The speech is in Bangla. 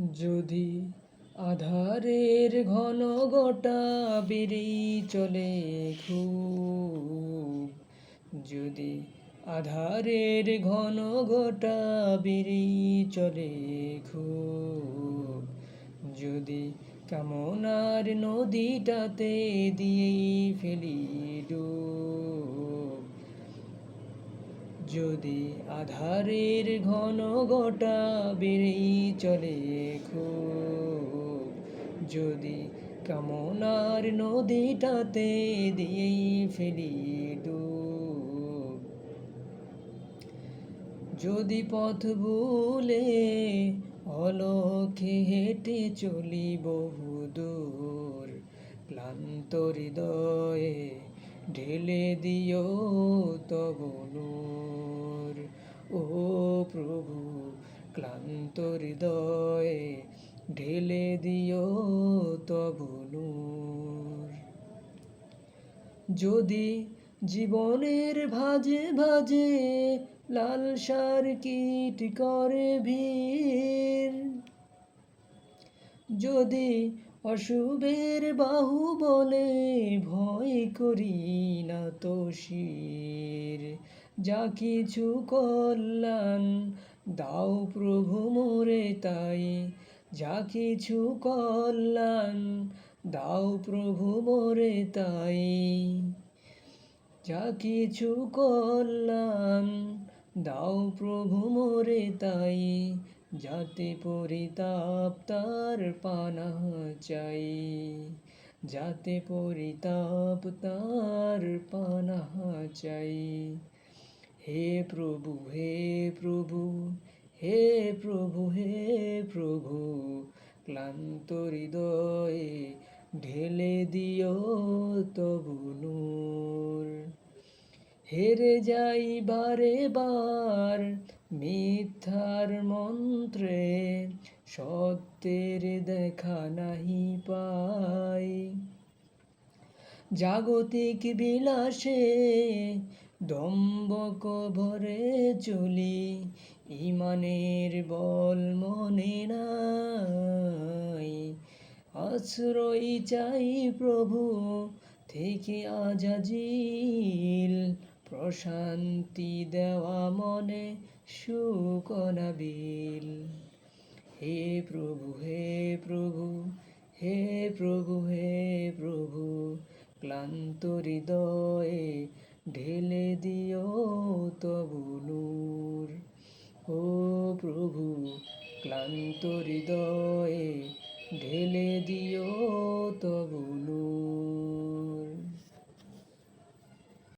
যদি আধারের ঘন গোটা বেরিয়ে চলে খুব, যদি আধারের ঘন গোটা বেরিয়ে চলে খুব, যদি কামনার নদীটাতে দিয়েই ফেলি ডুব। যদি আধারের ঘন গোটা বেড়েই চলে খুব, যদি কামনার নদীটাতে দিয়েই ফেলি যদি পথ ভুলে অলক্ষে হেঁটে চলি বহুদূর, ক্লান্ত হৃদয়ে ঢেলে দিও তব নূর। ও প্রভু, ক্লান্ত হৃদয়ে ঢেলে দিও তব নূর। যদি জীবনের ভাজে ভাজে লাল সার কীট করে ভিড়, যদি অশুভের বাহু বলে ভয় করি না তো শির যা কিছু কল্যাণ দাও প্রভু মোরে তাই। যা কিছু কল্যাণ দাও প্রভু মোরে তাই। যা কিছু কল্যাণ দাও প্রভু মোরে তাই। যাতে পরিতাপ তার পানা চাই, যাতে পরিতাপ তার পানা চাই। হে প্রভু হে প্রভু হে প্রভু হে প্রভু, ক্লান্ত হৃদয়ে ঢেলে দিও তবু নূর। হেরে যাই বারে বার মিথ্যার মন্ত্রে সত্যের দেখা নাহি পাই। জাগতিক বিলাসে দম্বক ভরে চলি, ইমানের বল মনে নাই। আশ্রয় চাই প্রভু থেকে আজাজিল প্রশান্তি দেওয়া মনে সুকনাবিল হে প্রভু হে প্রভু হে প্রভু হে প্রভু, ক্লান্ত হৃদয়ে ঢেলে দিও তবু নূর। ও প্রভু, ক্লান্ত হৃদয়ে ঢেলে দিও তবু